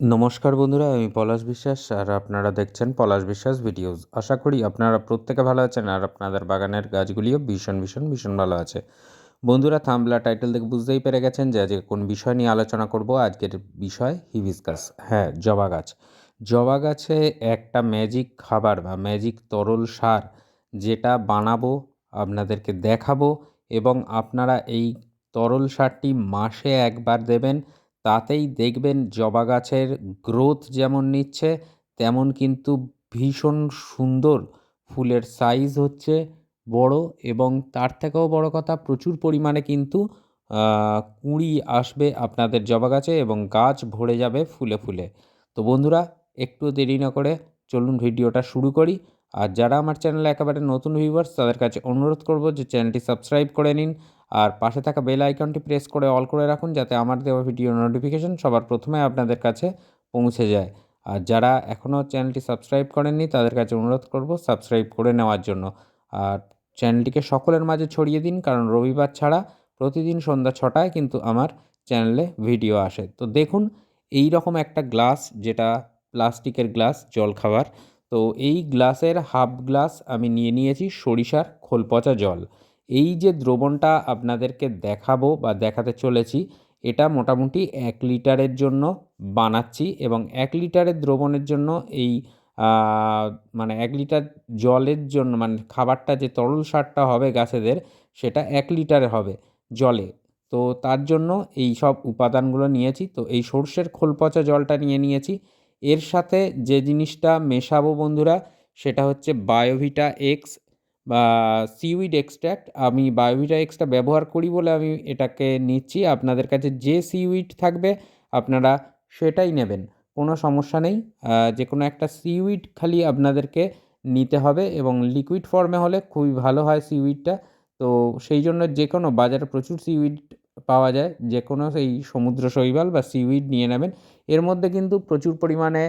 নমস্কার বন্ধুরা, আমি পলাশ বিশ্বাস আর আপনারা দেখছেন পলাশ বিশ্বাস ভিডিওস। আশা করি আপনারা প্রত্যেকে ভালো আছেন আর আপনাদের বাগানের গাছগুলিও ভীষণ ভীষণ ভীষণ ভালো আছে। বন্ধুরা থামলা টাইটেল দেখে বুঝতেই পেরে গেছেন যে আজকে কোন বিষয় নিয়ে আলোচনা করব। আজকের বিষয় হিবিসকাস। হ্যাঁ জবা গাছ। জবা গাছে একটা ম্যাজিক খাবার বা ম্যাজিক তরল সার যেটা বানাবো, আপনাদেরকে দেখাবো এবং আপনারা এই তরল সারটি মাসে একবার দেবেন। তাতেই দেখবেন জবা গাছের গ্রোথ যেমন নিচ্ছে, তেমন কিন্তু ভীষণ সুন্দর। ফুলের সাইজ হচ্ছে বড় এবং তার থেকেও বড় কথা প্রচুর পরিমাণে কিন্তু কুঁড়ি আসবে আপনাদের জবা গাছে এবং গাছ ভরে যাবে ফুলে ফুলে। তো বন্ধুরা, একটু দেরি না করে চলুন ভিডিওটা শুরু করি। আর যারা আমার চ্যানেলে একেবারে নতুন ভিউয়ার্স তাদের কাছে অনুরোধ করব যে চ্যানেলটি সাবস্ক্রাইব করে নিন। আর পাশে থাকা বেল আইকনটি প্রেস করে অল করে রাখুন যাতে আমার দেওয়া ভিডিও নোটিফিকেশন সবার প্রথমে আপনাদের কাছে পৌঁছে যায়। আর যারা এখনও চ্যানেলটি সাবস্ক্রাইব করেননি, তাদের কাছে অনুরোধ করব সাবস্ক্রাইব করে নেওয়ার জন্য। আর চ্যানেলটিকে সকলের মাঝে ছড়িয়ে দিন, কারণ রবিবার ছাড়া প্রতিদিন সন্ধ্যা ছটায় কিন্তু আমার চ্যানেলে ভিডিও আসে। তো দেখুন এই রকম একটা গ্লাস যেটা প্লাস্টিকের গ্লাস জল খাবার তো এই গ্লাসের হাফ গ্লাস আমি নিয়ে নিয়েছি সরিষার খোল পচা জল। এই যে দ্রবণটা আপনাদেরকে দেখাবো বা দেখাতে চলেছি, এটা মোটামুটি এক লিটারের জন্য বানাচ্ছি এবং এক লিটারের দ্রবণের জন্য এই মানে এক লিটার জলের জন্য মানে খাবারটা যে তরল সারটা হবে গাছেদের, সেটা এক লিটারে হবে জলে। তো তার জন্য এই সব উপাদানগুলো নিয়েছি। তো এই সর্ষের খোল পচা জলটা নিয়ে নিয়েছি। এর সাথে যে জিনিসটা মেশাবো বন্ধুরা, সেটা হচ্ছে বায়োভিটা এক্স সিউইড এক্সট্র্যাক্ট আমি বায়োভিটা এক্সটা ব্যবহার করি বলে আমি এটাকে নিচ্ছি। আপনাদের কাছে যে সিউইড থাকবে, আপনারা সেটাই নেবেন। কোনো সমস্যা নেই। যে কোনো একটা সিউইড খালি আপনাদেরকে নিতে হবে এবং লিকুইড ফর্মে হলে খুবই ভালো হয় সিউইডটা তো সেই জন্য যে কোনো বাজারে প্রচুর সিউইড পাওয়া যায়। যে কোনো সেই সমুদ্র শৈবাল বা সিউইড নিয়ে নেবেন। এর মধ্যে কিন্তু প্রচুর পরিমাণে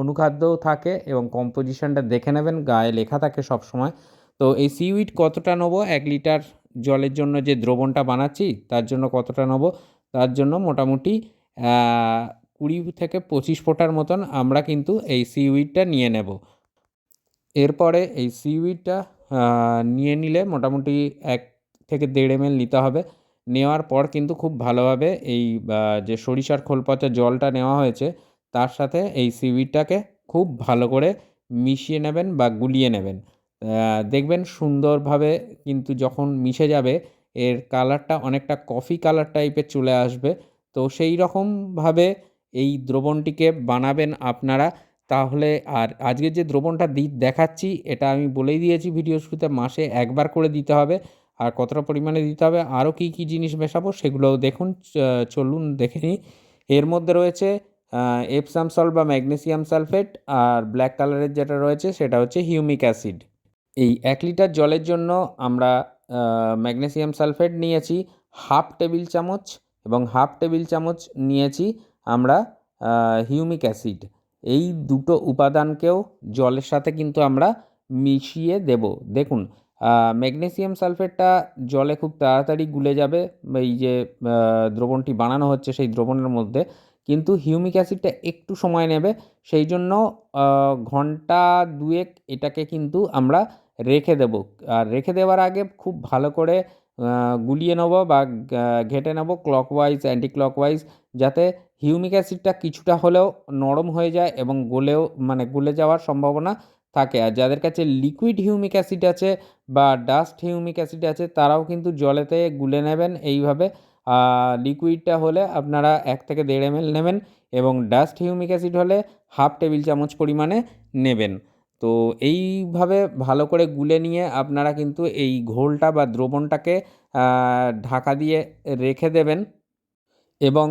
অনুখাদ্যও থাকে এবং কম্পোজিশনটা দেখে নেবেন। গায়ে লেখা থাকে সব সময় তো এই সিউইড কতটা নেব? এক লিটার জলের জন্য যে দ্রবণটা বানাচ্ছি, তার জন্য কতটা নেব? তার জন্য মোটামুটি কুড়ি থেকে পঁচিশ ফোঁটার মতন আমরা কিন্তু এই সিউইডটা নিয়ে নেব। এরপরে এই সিউইডটা নিয়ে নিলে মোটামুটি এক থেকে দেড় এম নিতে হবে। নেওয়ার পর কিন্তু খুব ভালোভাবে এই যে সরিষার খোল পচা জলটা নেওয়া হয়েছে, তার সাথে এই সিউইডটাকে খুব ভালো করে মিশিয়ে নেবেন বা গুলিয়ে নেবেন। দেখবেন সুন্দরভাবে কিন্তু যখন মিশে যাবে, এর কালারটা অনেকটা কফি কালার টাইপের চলে আসবে। তো সেই রকমভাবে এই দ্রবণটিকে বানাবেন আপনারা। তাহলে আর আজকে যে দ্রবণটা দি, দেখাচ্ছি, এটা আমি বলেই দিয়েছি ভিডিও শুরুতে, মাসে একবার করে দিতে হবে। আর কতটা পরিমাণে দিতে হবে, আরও কী কী জিনিস মেশাবো, সেগুলোও দেখুন চলুন দেখে নিই। এর মধ্যে রয়েছে এপসাম সল বা ম্যাগনেসিয়াম সালফেট আর ব্ল্যাক কালারের যেটা রয়েছে, সেটা হচ্ছে হিউমিক অ্যাসিড এই এক লিটার জলের জন্য আমরা ম্যাগনেসিয়াম সালফেট নিয়েছি, হাফ টেবিল চামচ এবং হাফ টেবিল চামচ নিয়েছি আমরা হিউমিক অ্যাসিড। এই দুটো উপাদানকেও জলের সাথে কিন্তু আমরা মিশিয়ে দেব। দেখুন ম্যাগনেসিয়াম সালফেটটা জলে খুব তাড়াতাড়ি গুলে যাবে, এই যে দ্রবণটি বানানো হচ্ছে সেই দ্রবণের মধ্যে, কিন্তু হিউমিক অ্যাসিডটা একটু সময় নেবে, সেই জন্য ঘণ্টা দুয়েক এটাকে কিন্তু আমরা রেখে দেব। আর রেখে দেওয়ার আগে খুব ভালো করে গুলিয়ে নেব বা ঘেটে নেব ক্লকওয়াইজ অ্যান্টি ক্লকওয়াইজ যাতে হিউমিক অ্যাসিডটা কিছুটা হলেও নরম হয়ে যায় এবং গলেও মানে গলে যাওয়ার সম্ভাবনা থাকে। আর যাদের কাছে লিকুইড হিউমিক অ্যাসিড আছে বা ডাস্ট হিউমিক অ্যাসিড আছে, তারাও কিন্তু জলেতে গুলে নেবেন এইভাবে। লিকুইডটা হলে আপনারা এক থেকে দেড় এম নেবেন এবং ডাস্ট হিউমিক অ্যাসিড হলে হাফ টেবিল চামচ পরিমাণে নেবেন। তো এইভাবে ভালো করে গুলে নিয়ে আপনারা কিন্তু এই ঘোলটা বা দ্রবণটাকে ঢাকা দিয়ে রেখে দেবেন এবং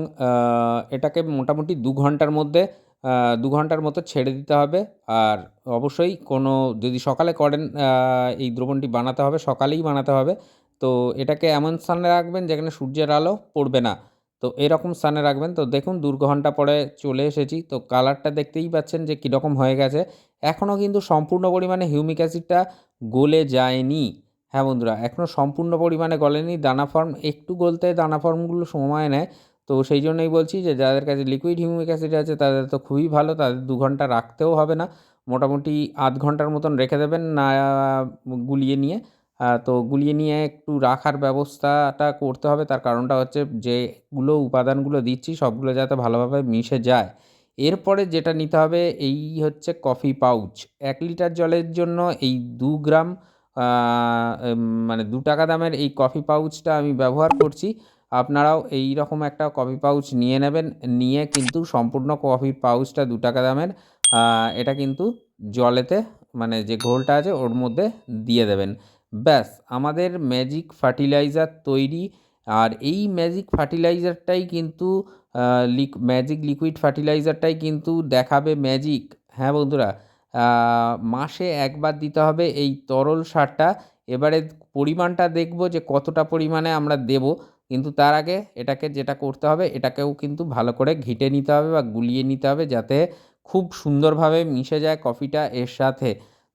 এটাকে মোটামুটি দু ঘণ্টার মধ্যে দু ঘণ্টার মতো ছেড়ে দিতে হবে। আর অবশ্যই কোনো, যদি সকালে করেন এই দ্রবণটি বানাতে হবে, সকালেই বানাতে হবে। তো এটাকে এমন স্থানে রাখবেন যেখানে সূর্যের আলো পড়বে না। তো এরকম স্থানে রাখবেন। তো দেখুন দু ঘণ্টা পরে চলে এসেছি। তো কালারটা দেখতেই পাচ্ছেন যে কীরকম হয়ে গেছে। এখনও কিন্তু সম্পূর্ণ পরিমাণে হিউমিক অ্যাসিডটা গলে যায়নি। হ্যাঁ বন্ধুরা, এখনও সম্পূর্ণ পরিমাণে গলেনি, দানা ফর্ম একটু গলতে দানা ফর্মগুলো সময় নেয়। তো সেই জন্যই বলছি যে যাদের কাছে লিকুইড হিউমিক অ্যাসিড আছে, তাদের তো খুবই ভালো, তাদের দু ঘণ্টা রাখতেও হবে না। মোটামুটি আধ ঘণ্টার মতন রেখে দেবেন না, গুলিয়ে নিয়ে। তো গুলিয়ে নিয়ে একটু রাখার ব্যবস্থাটা করতে হবে। তার কারণটা হচ্ছে যেগুলো উপাদানগুলো দিচ্ছি, সবগুলো যাতে ভালোভাবে মিশে যায়। এরপরে যেটা নিতে হবে, এই হচ্ছে কফি পাউচ। এক লিটার জলের জন্য এই দু গ্রাম মানে দু টাকা দামের এই কফি পাউচটা আমি ব্যবহার করছি। আপনারাও এই রকম একটা কফি পাউচ নিয়ে নেবেন, নিয়ে কিন্তু সম্পূর্ণ কফি পাউচটা দু টাকা দামের এটা কিন্তু জলেতে মানে যে ঘোলটা আছে ওর মধ্যে দিয়ে দেবেন। ব্যাস, আমাদের ম্যাজিক ফার্টিলাইজার তৈরি। আর এই ম্যাজিক ফার্টিলাইজারটাই কিন্তু লিক ম্যাজিক লিকুইড ফার্টিলাইজারটাই কিন্তু দেখাবে ম্যাজিক হ্যাঁ বন্ধুরা মাসে একবার দিতে হবে এই তরল সারটা। এবারে পরিমাণটা দেখব যে কতটা পরিমাণে আমরা দেব। কিন্তু তার আগে এটাকে যেটা করতে হবে, এটাকেও কিন্তু ভালো করে ঘেঁটে নিতে হবে বা গুলিয়ে নিতে হবে যাতে খুব সুন্দরভাবে মিশে যায় কফিটা এর সাথে।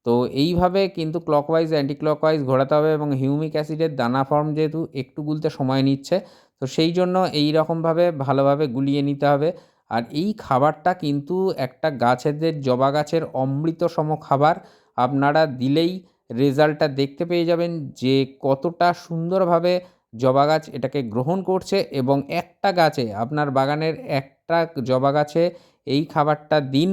তো এইভাবে কিন্তু ক্লকওয়াইজ অ্যান্টি ক্লকওয়াইজ ঘোরাতে হবে এবং হিউমিক অ্যাসিডের দানা ফর্ম যেহেতু একটু গুলতে সময় নিচ্ছে তো সেই জন্য এই রকমভাবে ভালোভাবে গুলিয়ে নিতে হবে। আর এই খাবারটা কিন্তু একটা গাছেদের, জবা গাছের অমৃতসম খাবার। আপনারা দিলেই রেজাল্টটা দেখতে পেয়ে যাবেন যে কতটা সুন্দরভাবে জবা গাছ এটাকে গ্রহণ করছে এবং একটা গাছে, আপনার বাগানের একটা জবা গাছে এই খাবারটা দিন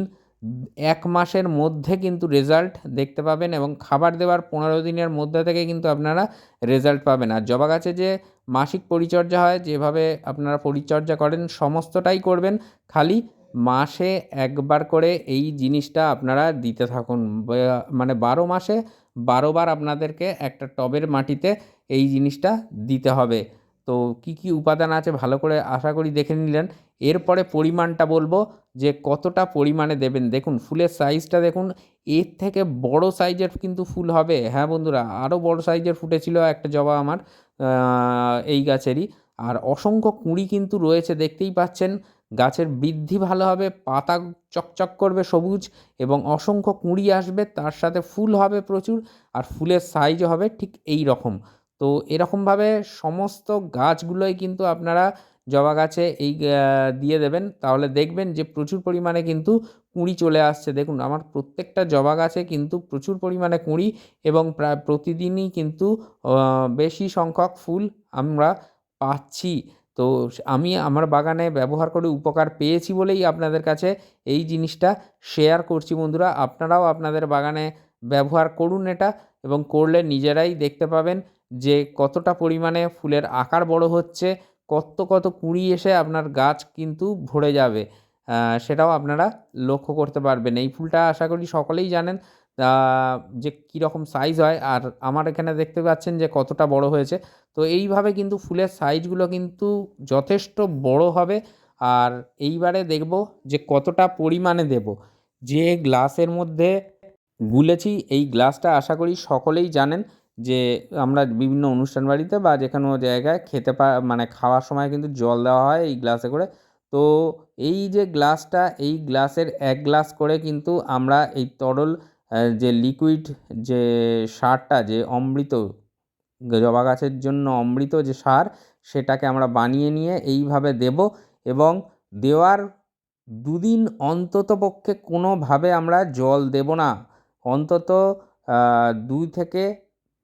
এক মাসের মধ্যে কিন্তু রেজাল্ট দেখতে পাবেন এবং খাবার দেওয়ার পনেরো দিনের মধ্যে থেকে কিন্তু আপনারা রেজাল্ট পাবেন। আর জবা গাছে যে মাসিক পরিচর্যা হয়, যেভাবে আপনারা পরিচর্যা করেন, সমস্তটাই করবেন। খালি মাসে একবার করে এই জিনিসটা আপনারা দিতে থাকুন। মানে বারো মাসে বারোবার আপনাদেরকে একটা টবের মাটিতে এই জিনিসটা দিতে হবে। তো কী কী উপাদান আছে ভালো করে আশা করি দেখে নিলেন। এরপরে পরিমাণটা বলব যে কতটা পরিমাণে দেবেন। দেখুন, ফুলের সাইজটা দেখুন, এর থেকে বড় সাইজের কিন্তু ফুল হবে। হ্যাঁ বন্ধুরা আরও বড় সাইজের ফুটেছিল একটা জবা আমার এই গাছেরই। আর অসংখ্য কুঁড়ি কিন্তু রয়েছে, দেখতেই পাচ্ছেন। গাছের বৃদ্ধি ভালো হবে, পাতা চকচক করবে সবুজ এবং অসংখ্য কুঁড়ি আসবে, তার সাথে ফুল হবে প্রচুর, আর ফুলের সাইজও হবে ঠিক এই রকম। তো এরকমভাবে সমস্ত গাছগুলোই কিন্তু আপনারা জবা গাছে এই দিয়ে দেবেন। তাহলে দেখবেন যে প্রচুর পরিমাণে কিন্তু কুঁড়ি চলে আসছে। দেখুন, আমার প্রত্যেকটা জবা গাছে কিন্তু প্রচুর পরিমাণে কুঁড়ি এবং প্রায় প্রতিদিনই কিন্তু বেশি সংখ্যক ফুল আমরা পাচ্ছি। তো আমি আমার বাগানে ব্যবহার করে উপকার পেয়েছি বলেই আপনাদের কাছে এই জিনিসটা শেয়ার করছি বন্ধুরা। আপনারাও আপনাদের বাগানে ব্যবহার করুন এটা এবং করলে নিজেরাই দেখতে পাবেন। যে কতটা পরিমাণে ফুলের আকার বড় হচ্ছে, কত কত কুঁড়ি এসে আপনার গাছ কিন্তু ভরে যাবে। সেটাও আপনারা লক্ষ্য করতে পারবেন। এই ফুলটা আশা করি সকলেই জানেন যে কীরকম সাইজ হয়। আর আমার এখানে দেখতে পাচ্ছেন যে কতটা বড় হয়েছে। তো এইভাবে কিন্তু ফুলের সাইজগুলো কিন্তু যথেষ্ট বড় হবে। আর এইবারে দেখব যে কতটা পরিমাণে দেব। যে গ্লাসের মধ্যে গুলেছি, এই গ্লাসটা আশা করি সকলেই জানেন। যে আমরা বিভিন্ন অনুষ্ঠান বাড়িতে বা যে কোনো জায়গায় খেতে পা মানে খাওয়ার সময় কিন্তু জল দেওয়া হয় এই গ্লাসে করে। তো এই যে গ্লাসটা, এই গ্লাসের এক গ্লাস করে কিন্তু আমরা এই তরল যে লিকুইড যে সারটা, যে অমৃত, জবা গাছের জন্য অমৃত যে সার, সেটাকে আমরা বানিয়ে নিয়ে এইভাবে দেব এবং দেওয়ার দুদিন অন্তত পক্ষে কোনোভাবে আমরা জল দেব না। অন্তত দুই থেকে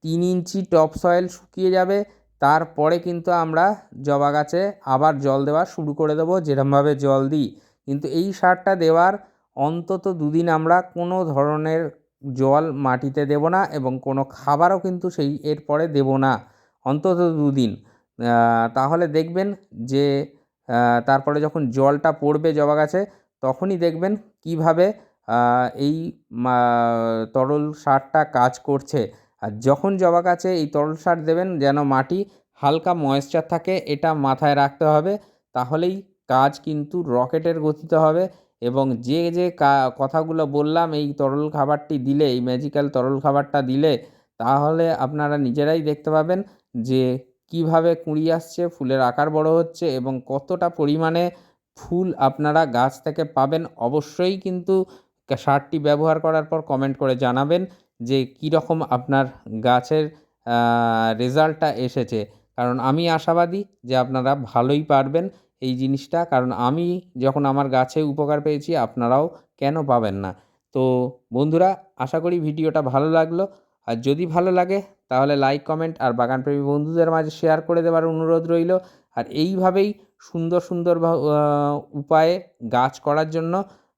তিন ইঞ্চি টপ সয়েল শুকিয়ে যাবে। তারপরে কিন্তু আমরা জবা গাছে আবার জল দেওয়া শুরু করে দেবো, যেরমভাবে জল দিই। কিন্তু এই সারটা দেওয়ার অন্তত দুদিন আমরা কোনো ধরনের জল মাটিতে দেবো না এবং কোনো খাবারও কিন্তু সেই এরপরে দেবো না, অন্তত দুদিন। তাহলে দেখবেন যে তারপরে যখন জলটা পড়বে জবা গাছে, তখনই দেখবেন কীভাবে এই তরল সারটা কাজ করছে। আর যখন জবা গাছে এই তরল সার দেবেন, যেন মাটি হালকা ময়েশ্চার থাকে, এটা মাথায় রাখতে হবে। তাহলেই কাজ কিন্তু রকেটের গতিতে হবে এবং যে যে কথাগুলো বললাম, এই তরল খাবারটি দিলে, এই ম্যাজিক্যাল তরল খাবারটা দিলে, তাহলে আপনারা নিজেরাই দেখতে পাবেন যে, কীভাবে কুঁড়ি আসছে, ফুলের আকার বড় হচ্ছে এবং কতটা পরিমাণে ফুল আপনারা গাছ থেকে পাবেন। অবশ্যই কিন্তু সারটি ব্যবহার করার পর কমেন্ট করে জানাবেন। যে কীরকম আপনার গাছের রেজাল্টটা এসেছে। কারণ আমি আশাবাদী যে আপনারা ভালোই পারবেন এই জিনিসটা। কারণ আমি যখন আমার গাছে উপকার পেয়েছি, আপনারাও কেন পাবেন না? তো বন্ধুরা, আশা করি ভিডিওটা ভালো লাগল। আর যদি ভালো লাগে, তাহলে লাইক, কমেন্ট আর বাগানপ্রেমী বন্ধুদের মাঝে শেয়ার করে দেওয়ার অনুরোধ রইল। আর এইভাবেই সুন্দর সুন্দর উপায়ে গাছ করার জন্য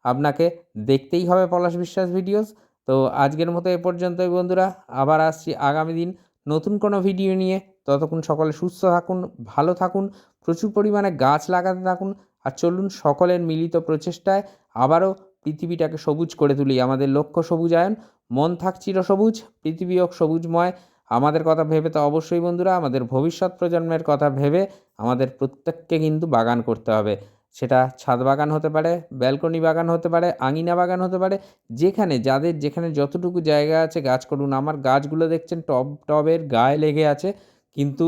আপনাকে দেখতেই হবে পলাশ বিশ্বাস ভিডিওস। তো আজকের মতো এ পর্যন্তই বন্ধুরা, আবার আসছি আগামী দিন নতুন কোনো ভিডিও নিয়ে। ততক্ষণ সকলে সুস্থ থাকুন, ভালো থাকুন, প্রচুর পরিমাণে গাছ লাগাতে থাকুন, আর চলুন সকলের মিলিত প্রচেষ্টায় আবারও পৃথিবীটাকে সবুজ করে তুলি। আমাদের লক্ষ্য সবুজায়ন, মন থাক চির সবুজ, পৃথিবী হোক সবুজময়। আমাদের কথা ভেবে তো অবশ্যই বন্ধুরা, আমাদের ভবিষ্যৎ প্রজন্মের কথা ভেবে আমাদের প্রত্যেককে কিন্তু বাগান করতে হবে। সেটা ছাদ বাগান হতে পারে, ব্যালকনি বাগান হতে পারে, আঙিনা বাগান হতে পারে, যেখানে যাদের, যেখানে যতটুকু জায়গা আছে গাছ করুন। আমার গাছগুলো দেখছেন টব, টবের গায়ে লেগে আছে, কিন্তু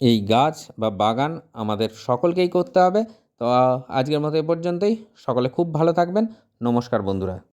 এই গাছ বা বাগান আমাদের সকলকেই করতে হবে। তো আজকের মতো এ পর্যন্তই। সকলে খুব ভালো থাকবেন। নমস্কার বন্ধুরা।